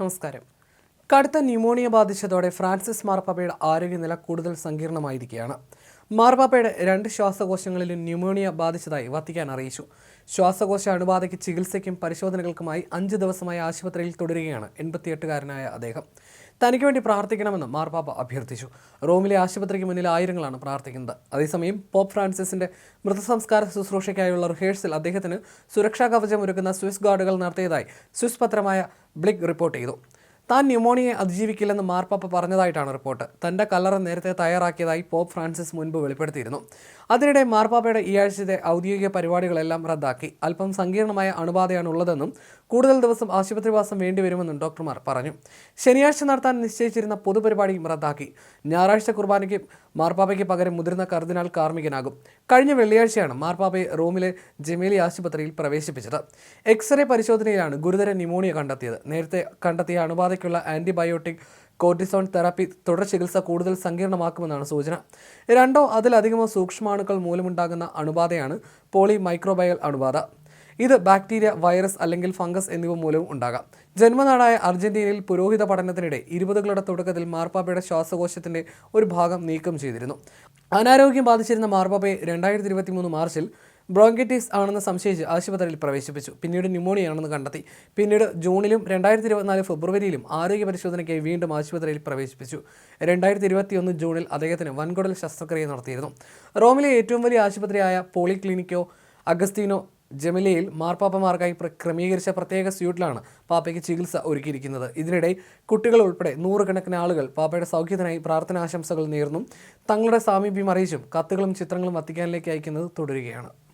നമസ്കാരം. കടുത്ത pneumonia ബാധിച്ചതോടെ Francis മാർപ്പാപ്പയുടെ ആരോഗ്യനില കൂടുതൽ സങ്കീർണമായിരിക്കുകയാണ്. മാർപ്പാപ്പയുടെ രണ്ട് ശ്വാസകോശങ്ങളിലും ന്യൂമോണിയ ബാധിച്ചതായി വത്തിക്കാൻ അറിയിച്ചു. ശ്വാസകോശ അണുബാധയ്ക്ക് ചികിത്സയ്ക്കും പരിശോധനകൾക്കുമായി അഞ്ച് ദിവസമായി ആശുപത്രിയിൽ തുടരുകയാണ് എൺപത്തിയെട്ടുകാരനായ അദ്ദേഹം. തനിക്ക് വേണ്ടി പ്രാർത്ഥിക്കണമെന്ന് മാർപ്പാപ്പ അഭ്യർത്ഥിച്ചു. റോമിലെ ആശുപത്രിക്ക് മുന്നിൽ ആയിരങ്ങളാണ് പ്രാർത്ഥിക്കുന്നത്. അതേസമയം പോപ്പ് ഫ്രാൻസിസിന്റെ മൃതസംസ്കാര ശുശ്രൂഷയ്ക്കായുള്ള റിഹേഴ്സൽ അദ്ദേഹത്തിന് സുരക്ഷാ കവചം ഒരുക്കുന്ന സ്വിസ് ഗാർഡുകൾ നടത്തിയതായി സ്വിസ് പത്രമായ ബ്ലിക് റിപ്പോർട്ട് ചെയ്തു. താൻ ന്യൂമോണിയെ അതിജീവിക്കില്ലെന്ന് മാർപ്പാപ്പ പറഞ്ഞതായിട്ടാണ് റിപ്പോർട്ട്. തന്റെ കല്ലറ നേരത്തെ തയ്യാറാക്കിയതായി പോപ്പ് ഫ്രാൻസിസ് മുൻപ് വെളിപ്പെടുത്തിയിരുന്നു. അതിനിടെ മാർപ്പാപ്പയുടെ ഈ ആഴ്ചത്തെ ഔദ്യോഗിക പരിപാടികളെല്ലാം റദ്ദാക്കി. അല്പം സങ്കീർണമായ അണുബാധയാണ് ഉള്ളതെന്നും കൂടുതൽ ദിവസം ആശുപത്രിവാസം വേണ്ടിവരുമെന്നും ഡോക്ടർമാർ പറഞ്ഞു. ശനിയാഴ്ച നടത്താൻ നിശ്ചയിച്ചിരുന്ന പൊതുപരിപാടിയും റദ്ദാക്കി. ഞായറാഴ്ച കുർബാനയ്ക്ക് മാർപ്പാപ്പയ്ക്ക് പകരം മുതിർന്ന കർദിനാൾ കാർമികനാകും കഴിഞ്ഞ വെള്ളിയാഴ്ചയാണ് മാർപ്പാപ്പയെ റോമിലെ ജമേലി ആശുപത്രിയിൽ പ്രവേശിപ്പിച്ചത്. എക്സ്റേ പരിശോധനയിലാണ് ഗുരുതര ന്യൂമോണിയ കണ്ടെത്തിയത്. നേരത്തെ കണ്ടെത്തിയ അണുബാധയ്ക്കുള്ള ആന്റിബയോട്ടിക് കോർട്ടിസോൺ തെറാപ്പി തുടർ ചികിത്സ കൂടുതൽ സങ്കീർണമാക്കുമെന്നാണ് സൂചന. രണ്ടോ അതിലധികമോ സൂക്ഷ്മാണുക്കൾ മൂലമുണ്ടാകുന്ന അണുബാധയാണ് പോളി മൈക്രോബയൽ അണുബാധ. ഇത് ബാക്ടീരിയ വൈറസ് അല്ലെങ്കിൽ ഫംഗസ് എന്നിവ മൂലവും ഉണ്ടാകാം. ജന്മനാടായ അർജന്റീനയിൽ പുരോഹിത പഠനത്തിനിടെ ഇരുപതുകളുടെ തുടക്കത്തിൽ മാർപ്പാപ്പയുടെ ശ്വാസകോശത്തിന്റെ ഒരു ഭാഗം നീക്കം ചെയ്തിരുന്നു. അനാരോഗ്യം ബാധിച്ചിരുന്ന മാർപ്പാപ്പയെ രണ്ടായിരത്തി ഇരുപത്തി മൂന്ന് മാർച്ചിൽ ബ്രോങ്കൈറ്റിസ് ആണെന്ന് സംശയിച്ച് ആശുപത്രിയിൽ പ്രവേശിപ്പിച്ചു. പിന്നീട് ന്യൂമോണിയ ആണെന്ന് കണ്ടെത്തി. പിന്നീട് ജൂണിലും രണ്ടായിരത്തി ഇരുപത്തിനാല് ഫെബ്രുവരിയിലും ആരോഗ്യ പരിശോധനയ്ക്കായി വീണ്ടും ആശുപത്രിയിൽ പ്രവേശിപ്പിച്ചു. രണ്ടായിരത്തി ഇരുപത്തിയൊന്ന് ജൂണിൽ അദ്ദേഹത്തിന് വൻകുടൽ ശസ്ത്രക്രിയ നടത്തിയിരുന്നു. റോമിലെ ഏറ്റവും വലിയ ആശുപത്രിയായ പോളിക്ലിനിക്കോ അഗസ്തീനോ ജമിലയിൽ മാർപ്പാപ്പമാർക്കായി ക്രമീകരിച്ച പ്രത്യേക സ്യൂട്ടിലാണ് പാപ്പയ്ക്ക് ചികിത്സ ഒരുക്കിയിരിക്കുന്നത്. ഇതിനിടെ കുട്ടികൾ ഉൾപ്പെടെ നൂറുകണക്കിന് ആളുകൾ പാപ്പയുടെ സൗഖ്യത്തിനായി പ്രാർത്ഥനാശംസകൾ നേർന്നും തങ്ങളുടെ സാമീപ്യം അറിയിച്ചും കത്തുകളും ചിത്രങ്ങളും വത്തിക്കാനിലേക്ക് അയക്കുന്നത് തുടരുകയാണ്.